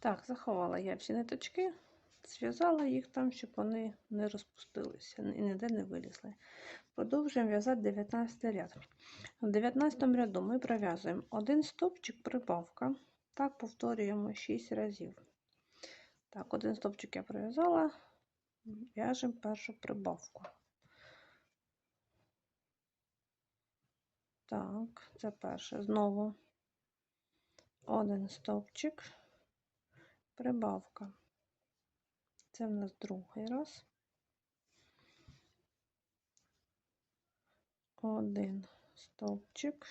Так, заховала я всі ниточки, зв'язала їх там, щоб вони не розпустилися і ніде не вилізли. Продовжуємо в'язати 19 ряд. В 19 ряду ми пров'язуємо один стовпчик прибавка. Так, повторюємо 6 разів. Так, один стовпчик я пров'язала, в'яжемо першу прибавку. Так, це перше. Знову один стовпчик, прибавка. Це в нас другий раз. Один стовпчик,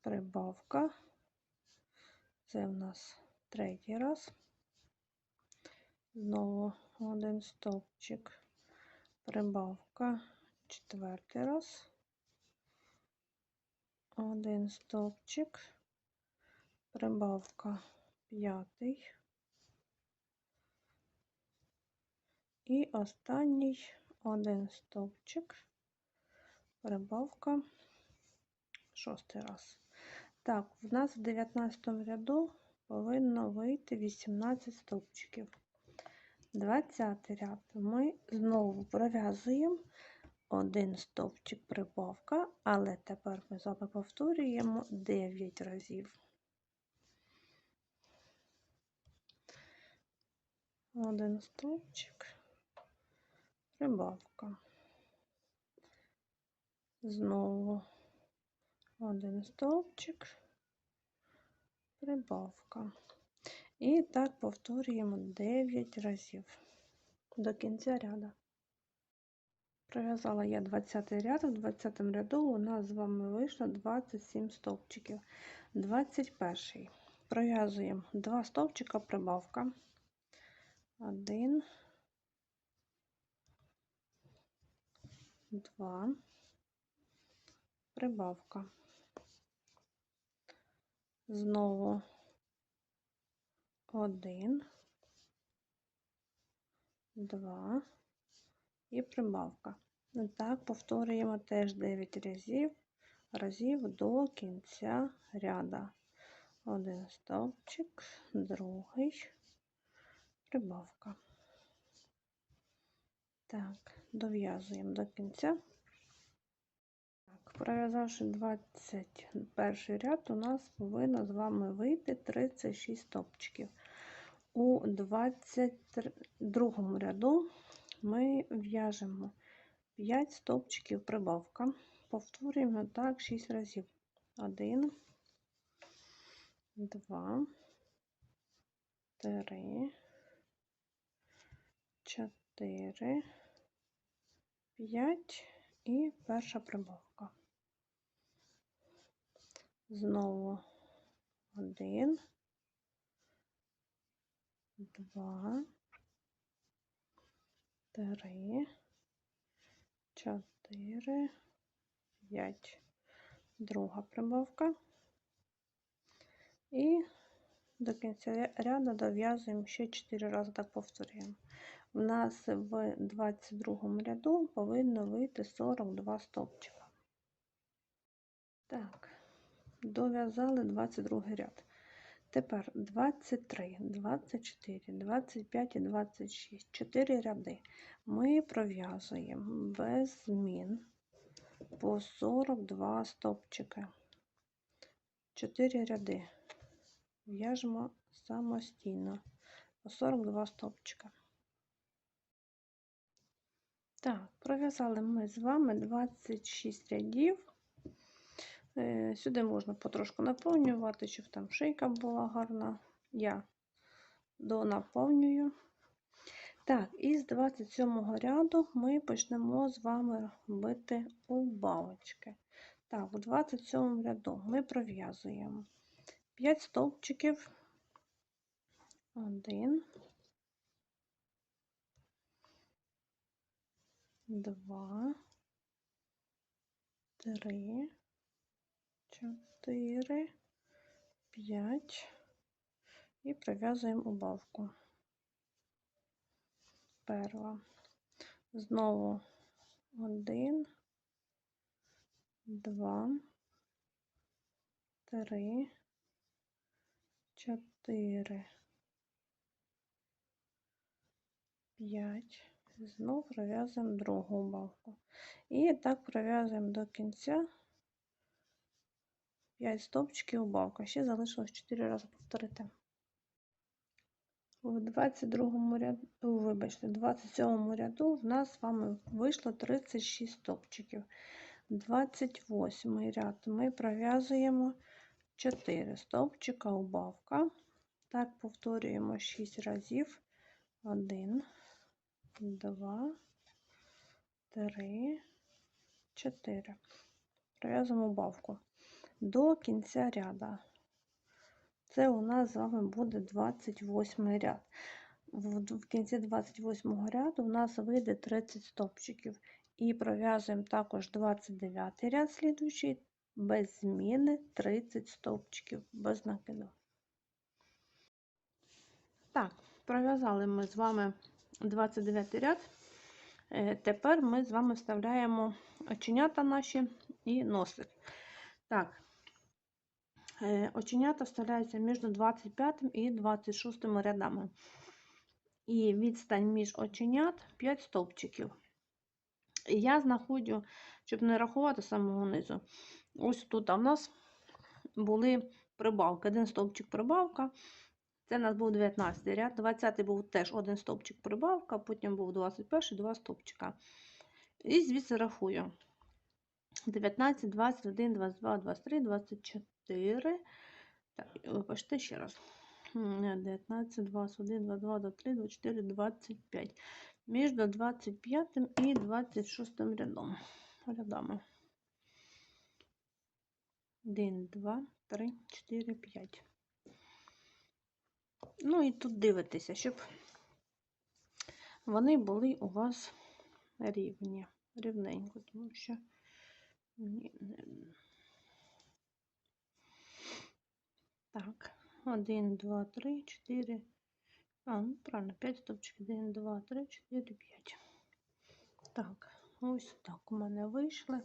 прибавка. Це в нас третій раз. Знову один стовпчик, прибавка, четвертий раз. Один стовпчик, прибавка п'ятий. І останній один стовпчик, прибавка шостий раз. Так, в нас в 19 ряду повинно вийти 18 стовпчиків. 20 ряд ми знову пров'язуємо один стовпчик прибавка, але тепер ми з вами повторюємо 9 разів. Один стовпчик, прибавка. Знову один стовпчик, прибавка. І так повторюємо 9 разів до кінця ряду. Пров'язала я 20 ряд, в 20 ряду у нас з вами вийшло 27 стовпчиків. 21 пров'язуємо 2 стовпчика прибавка. 1, 2, прибавка. Знову 1, 2 і прибавка. Так, повторюємо теж 9 разів, разів до кінця ряда. Один стовпчик, другий, прибавка. Так, дов'язуємо до кінця. Так, пров'язавши 21 ряд, у нас повинно з вами вийти 36 стовпчиків. У 22 ряду ми в'яжемо 5 стовпчиків прибавка. Повторюємо так 6 разів. 1, 2, 3, 4, 5 і перша прибавка. Знову 1, 2, три, чотири, п'ять. Друга прибавка. І до кінця ряду дов'язуємо ще 4 рази, так повторюємо. У нас в 22 ряду повинно вийти 42 стовпчика. Так, дов'язали 22 ряд. Тепер 23, 24, 25 і 26. 4 ряди. Ми пров'язуємо без змін по 42 стовпчики. 4 ряди. В'яжемо самостійно по 42 стовпчика. Так, пров'язали ми з вами 26 рядів. Е, сюди можна потрошку наповнювати, щоб там шийка була гарна. Я донаповнюю. Так, і з 27 ряду ми почнемо з вами робити убавочки. Так, у 27 ряду ми пров'язуємо 5 стовпчиків. 1, 2, 3, 4, 5 і пров'язуємо убавку. Перша. Знову 1, 2, 3, 4, 4, 5. Знов пров'язуємо другу убавку. І так пров'язуємо до кінця 5 стовпчиків убавка. Ще залишилось 4 рази повторити. В 22 ряду, вибачте, 27 ряду в нас з вами вийшло 36 стовпчиків. 28 ряд ми пров'язуємо 4 стовпчика убавка. Так, повторюємо 6 разів. 1, 2, 3, 4. Пров'язуємо убавку до кінця ряда. Це у нас з вами буде 28 ряд. В, кінці 28 ряду у нас вийде 30 стопчиків. І пров'язуємо також 29 ряд слідуючий, без зміни 30 стовпчиків, без накиду. Так, пров'язали ми з вами 29 ряд. Е, Тепер ми з вами вставляємо оченята наші і носик. Так, Е, Оченята вставляються між 25 і 26 рядами. І відстань між оченят 5 стовпчиків. Я знаходжу, щоб не рахувати самого низу. Ось тут у нас були прибавки. Один стовпчик прибавка. Це у нас був 19 ряд. 20 був теж один стовпчик прибавка, потім був 21 два стовпчика. І звідси рахую. 19, 21, 22, 23, 24. Так, вибачте ще раз. 19, 21, 22, 23, 24, 25. Між 25 і 26 рядом. рядами. 1, 2, 3, 4, 5. Ну і тут дивитися, щоб вони були у вас рівні, рівненько, тому що. Так, 1, 2, 3, 4. А, ну правильно, 5 стопчиків. 1, 2, 3, 4, 5. Так, ось так у мене вийшли.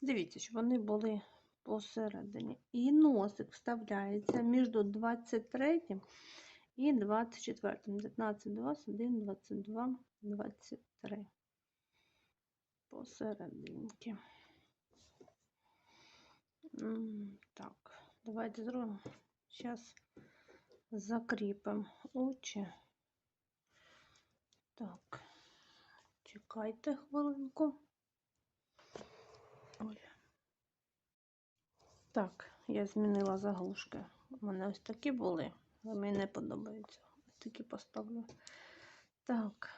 Дивіться, щоб вони були посередині. І носик вставляється між 23 і 24. 19, 21, 22, 23. Посерединки. Так, давайте зробимо. Зараз закріпимо очі. Так, чекайте хвилинку. Ой. Так, я змінила заглушки. У мене ось такі були, але мені не подобаються. Ось такі поставлю. Так.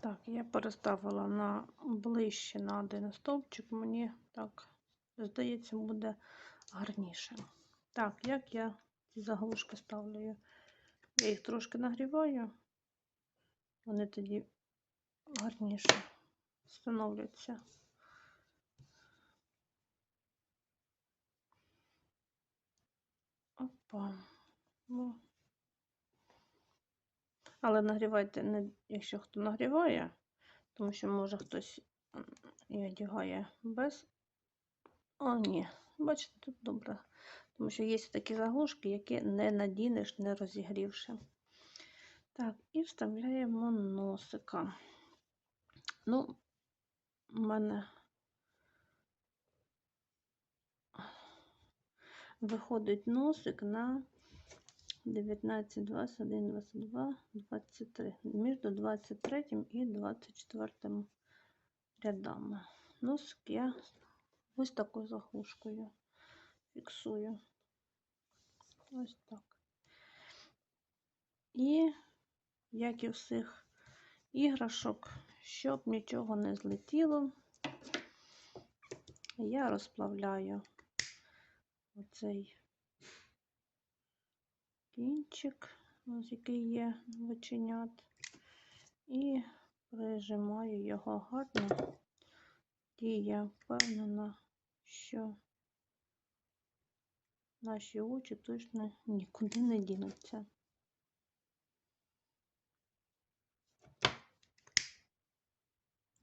Так, я переставила на ближче на один стовпчик, мені так, здається, буде гарніше. Так, як я ці заглушки ставлю? Я їх трошки нагріваю, вони тоді гарніше встановлюються. Опа. Ну. Але нагрівайте, не, якщо хто нагріває, тому що може хтось і одягає без. О, ні, бачите, тут добре. Тому що є такі заглушки, які не надінеш, не розігрівши. Так, і вставляємо носика. Ну, у мене виходить носик на 19, 21, 22, 23. Між 23 і 24 рядами. Носик я ось такою заглушкою фіксую. Ось так. І, як і всіх іграшок, щоб нічого не злетіло, я розплавляю оцей кінчик, ось який є веченят, і прижимаю його гарно, і я впевнена, що наші очі точно нікуди не дінуться.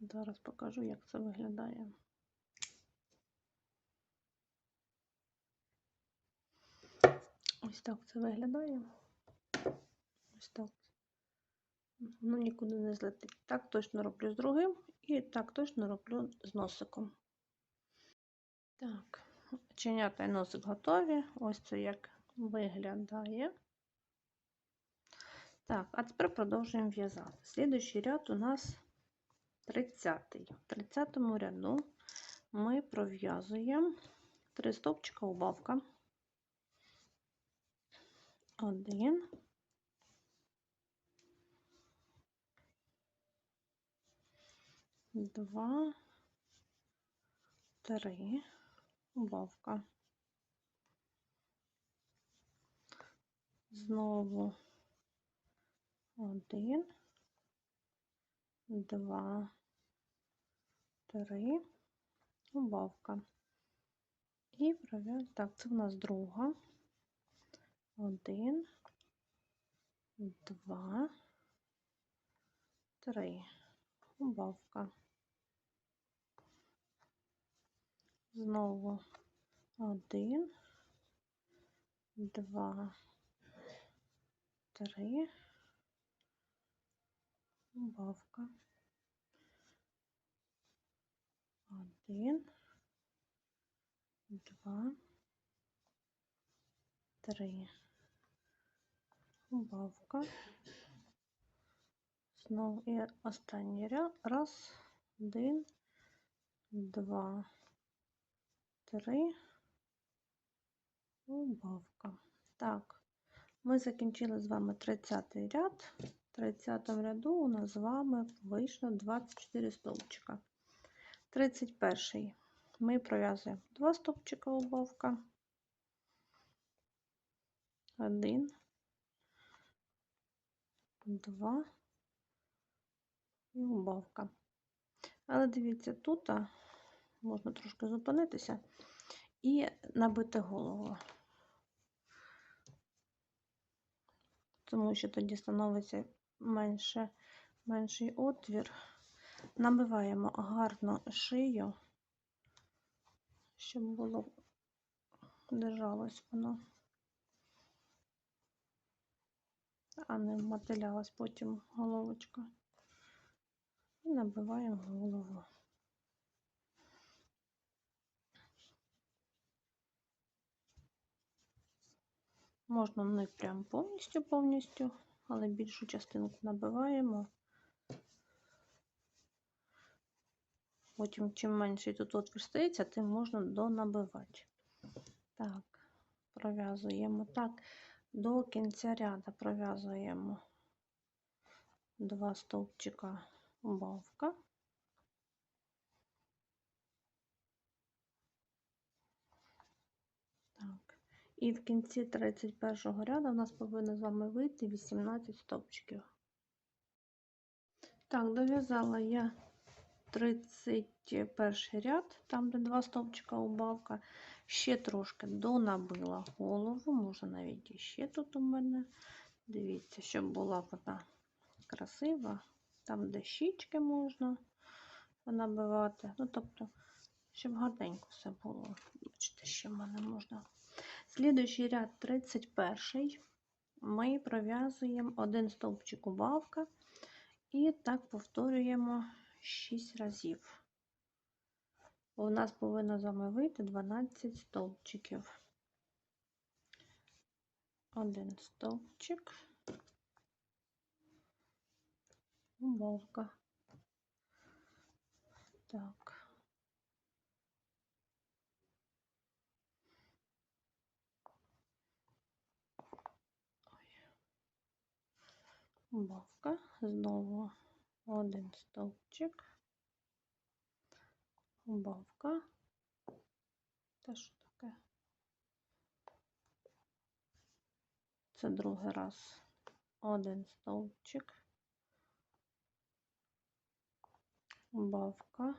Зараз покажу, як це виглядає. Ось так це виглядає. Ось так. Ну, нікуди не злетить. Так точно роблю з другим і так точно роблю з носиком. Так, чинята і носик готові. Ось це як виглядає. Так, а тепер продовжуємо в'язати. Слідуючий ряд у нас 30. В 30 ряду ми пров'язуємо 3 стовпчика убавка. Один. Два, три, убавка. Знову один, два, три, убавка. І пров'язуємо. Так, це в нас друга. Один, два, три. Убавка. Знову один, два, три. Убавка. Один, два, три. Убавка. Знову і останній ряд. Раз, один, два, три. Убавка. Так, ми закінчили з вами 30 ряд. В 30 ряду у нас з вами вийшло 24 стовпчика. 31 ми пров'язуємо 2 стовпчика убавка. Один, два і убавка. Але дивіться, тут можна трошки зупинитися і набити голову. Тому що тоді становиться менше, менший отвір. Набиваємо гарно шию, щоб було держалось воно, а не мотилялась потім головочка. І набиваємо голову. Можна не прям повністю повністю, але більшу частинку набиваємо. Потім, чим менший тут отвір стається, тим можна донабивати. Так, пров'язуємо так, до кінця ряду пров'язуємо два стовпчика убавка. Так, і в кінці 31 ряду у нас повинно з вами вийти 18 стовпчиків. Так, дов'язала я 31 ряд, там де два стовпчика убавка. Ще трошки донабила голову, може навіть іще тут у мене. Дивіться, щоб була вона красива. Там, де щічки можна набивати. Ну, тобто, щоб гарненько все було. Бачите, ще в мене можна. Слідуючий ряд 31 ми пров'язуємо один стовпчик убавка і так повторюємо 6 разів. У нас повинно з вами вийти 12 стовпчиків. Один стовпчик, убавка. Так. Убавка, знову один стовпчик, убавка. Та що таке? Це другий раз. Один стовпчик, убавка,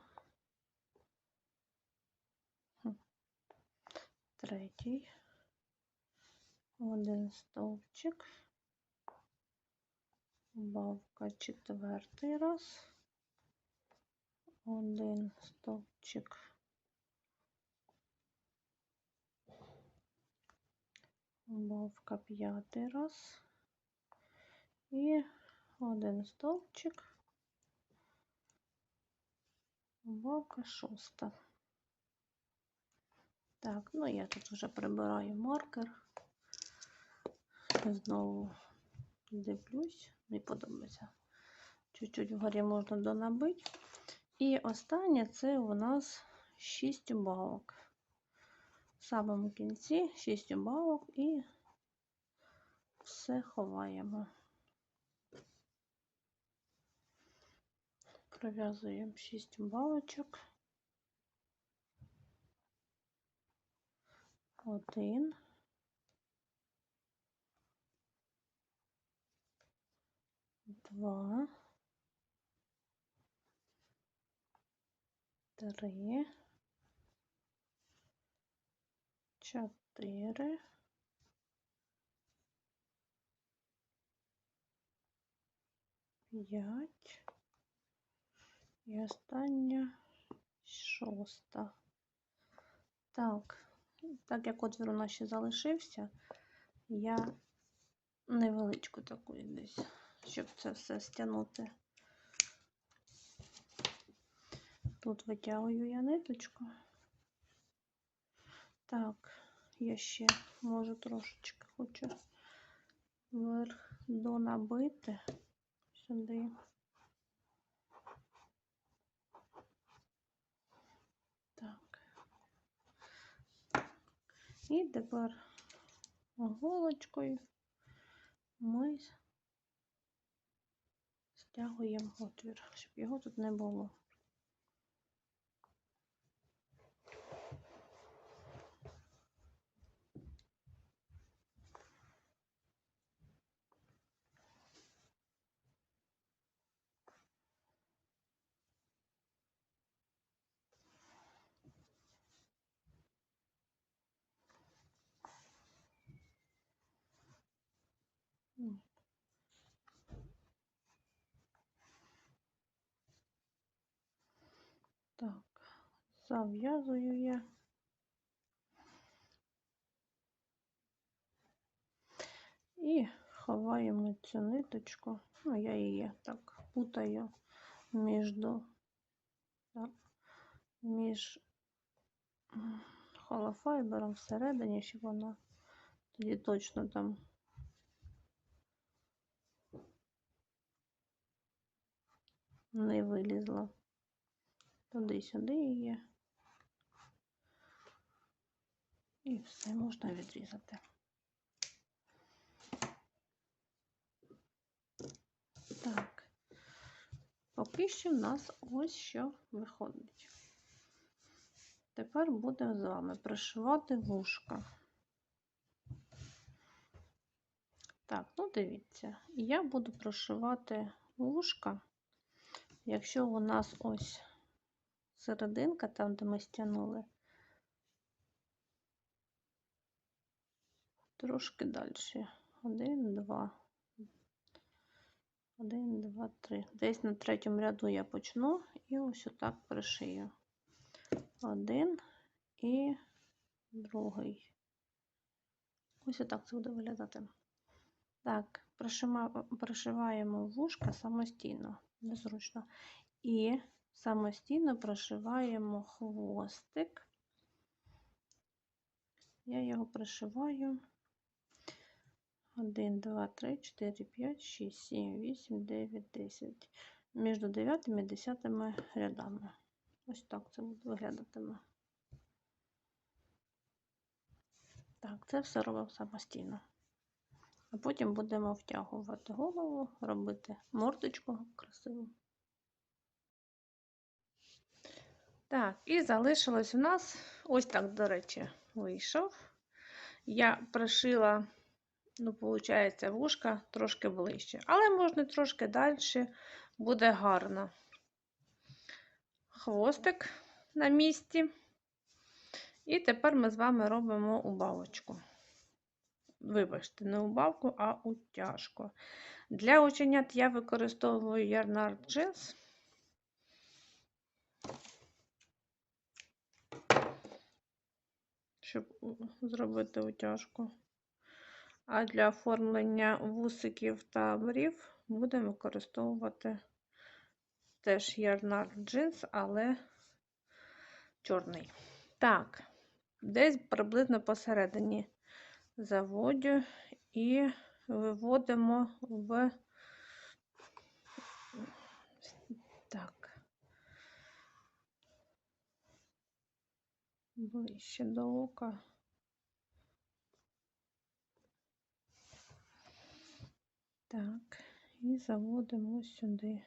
третій, один стовпчик, убавка четвертий раз, один стовпчик. Убавка п'ятий раз. І один стовпчик. Убавка шоста. Так, ну я тут вже прибираю маркер. Знову дивлюсь, не подобається. Чуть-чуть вгорі можна донабити. І останнє це у нас 6 убавок. В самому кінці 6 убавок і все ховаємо. Пров'язуємо 6 убавочок. Один. Два. Три. Чотири. П'ять. І остання шоста. Так, так як отвір у нас ще залишився, я невеличку таку десь, щоб це все стягнути. Тут витягую я ниточку. Так, я ще можу трошечки хочу вверх донабити сюди. Так. І тепер голочкою ми стягуємо отвір, щоб його тут не було. М. Так, зав'язую я. І ховаємо цю ниточку. Ну, я її так путаю між, так, між холофайбером всередині, щоб вона тоді точно там не вилізла. Туди-сюди її. І все можна відрізати. Так, поки що в нас ось що виходить. Тепер будемо з вами пришивати вушка. Так, ну дивіться, я буду прошивати вушка. Якщо у нас ось серединка, там, де ми стягнули, трошки далі. Один, два. Один, два, три. Десь на третьому ряду я почну і ось отак пришию. Один і другий. Ось отак це буде виглядати. Так, пришиваємо вушка самостійно незручно. І самостійно прошиваємо хвостик. Я його пришиваю 1, 2, 3, 4, 5, 6, 7, 8, 9, 10. Між 9 і 10 рядами. Ось так це буде виглядатиме. Так, це все робимо самостійно. А потім будемо втягувати голову, робити мордочку красиву. Так, і залишилось у нас ось так, до речі, вийшов. Я пришила, ну, виходить, вушка трошки ближче, але можна трошки далі, буде гарно. Хвостик на місці. І тепер ми з вами робимо убавочку вибачте, не убавку, а утяжку. Для оченят я використовую Yarnard Jazz. щоб зробити утяжку. А для оформлення вусиків та брів будемо використовувати теж ярнар джинс, але чорний. Так, десь приблизно посередині заводю і виводимо в так, ближче до ока. Так, і заводимо сюди.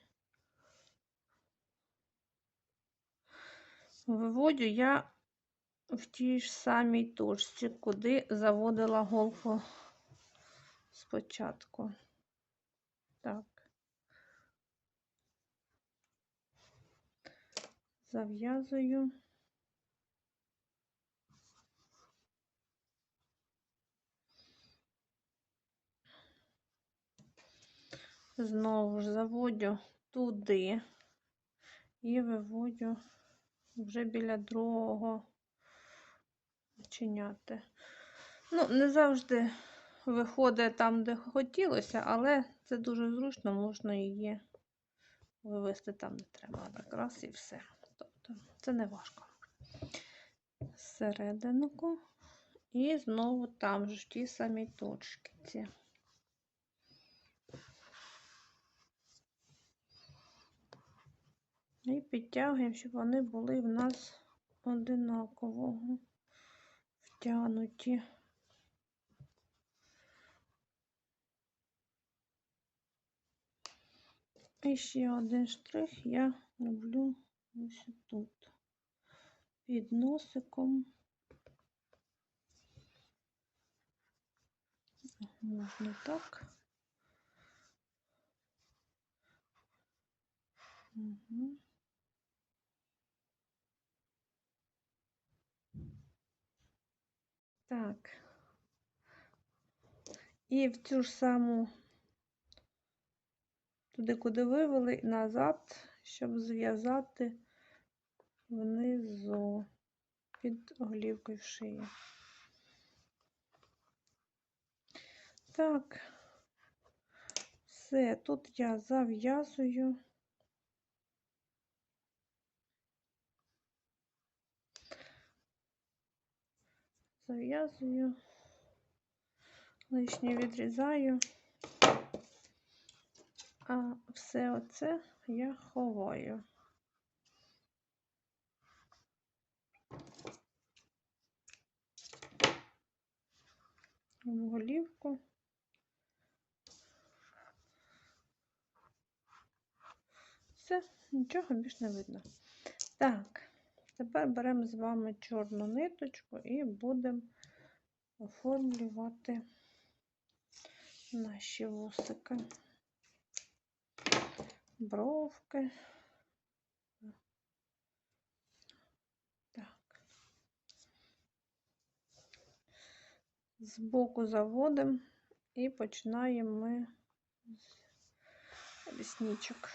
Виводю я в тій ж самій точці, куди заводила голку спочатку. Так. Зав'язую. Знову ж заводю туди і виводю вже біля другого чиняти. Ну, не завжди виходить там, де хотілося, але це дуже зручно, можна її вивести там, де треба. Якраз і все. Тобто це не важко. Серединку. І знову там ж в тій самій точці. ці. І підтягуємо, щоб вони були в нас одинакового втягнуті. І ще один штрих я роблю ось тут, під носиком. Можна так. Угу. Так. І в цю ж саму, туди, куди вивели, назад, щоб зв'язати внизу під голівкою шиї. Так, все, тут я зав'язую. Зав'язую, лишнє відрізаю, а все оце я ховаю. В голівку. Все, нічого більш не видно. Так. Тепер беремо з вами чорну ниточку і будемо оформлювати наші вусики, бровки. Так. Збоку заводимо і починаємо ми з лісничок.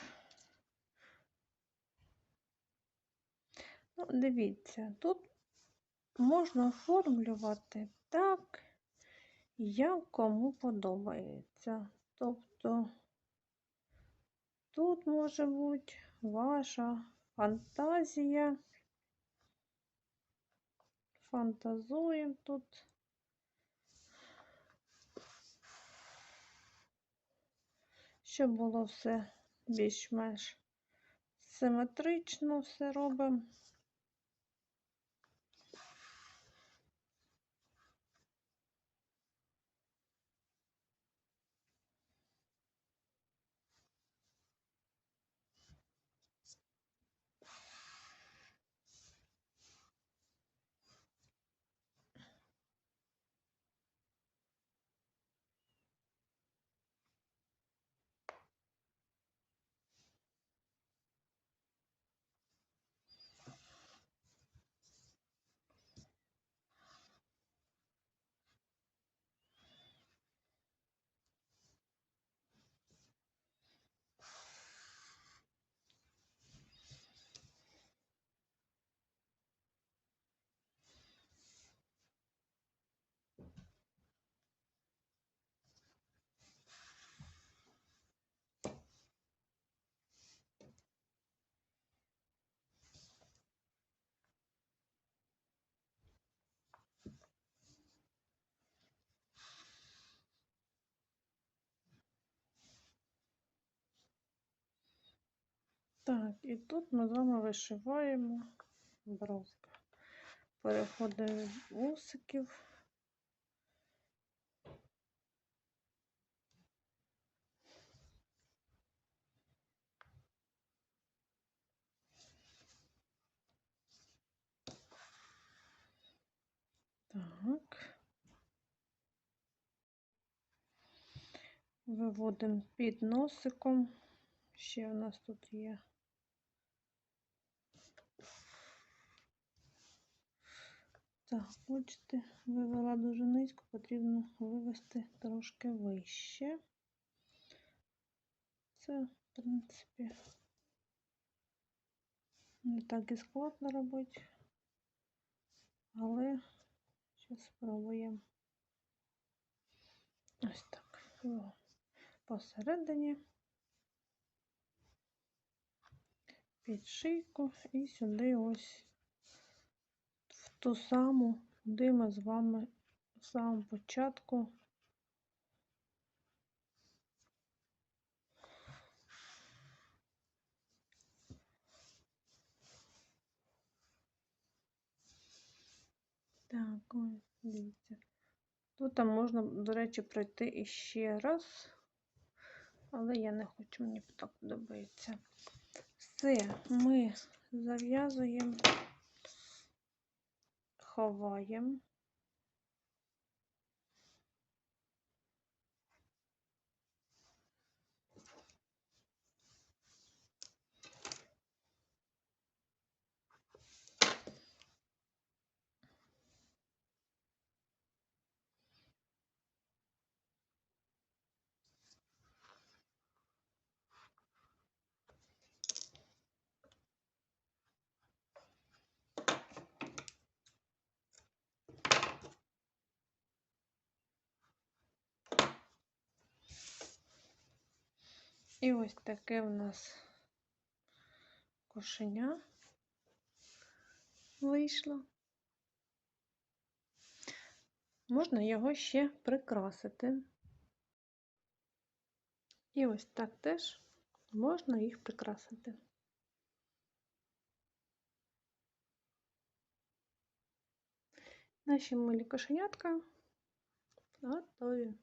Ну, дивіться, тут можна оформлювати так, як кому подобається. Тобто тут може бути ваша фантазія. Фантазуємо тут. Щоб було все більш-менш симетрично все робимо. Так, і тут ми з вами вишиваємо бровки. Переходимо від вусиків. Так. Виводимо під носиком. Ще у нас тут є. Так, бачите, вивела дуже низько, потрібно вивести трошки вище. Це, в принципі, не так і складно робити, але зараз спробуємо. Ось так. Посередині. Під шийку і сюди ось ту саму, куди ми з вами в самому початку Так, ось, дивіться. Тут там можна, до речі, пройти іще раз, але я не хочу, мені так подобається. Все, ми зав'язуємо, ховаємо. І ось таке в нас кошеня вийшло. Можна його ще прикрасити. І ось так теж можна їх прикрасити. Наші милі кошенятка готові.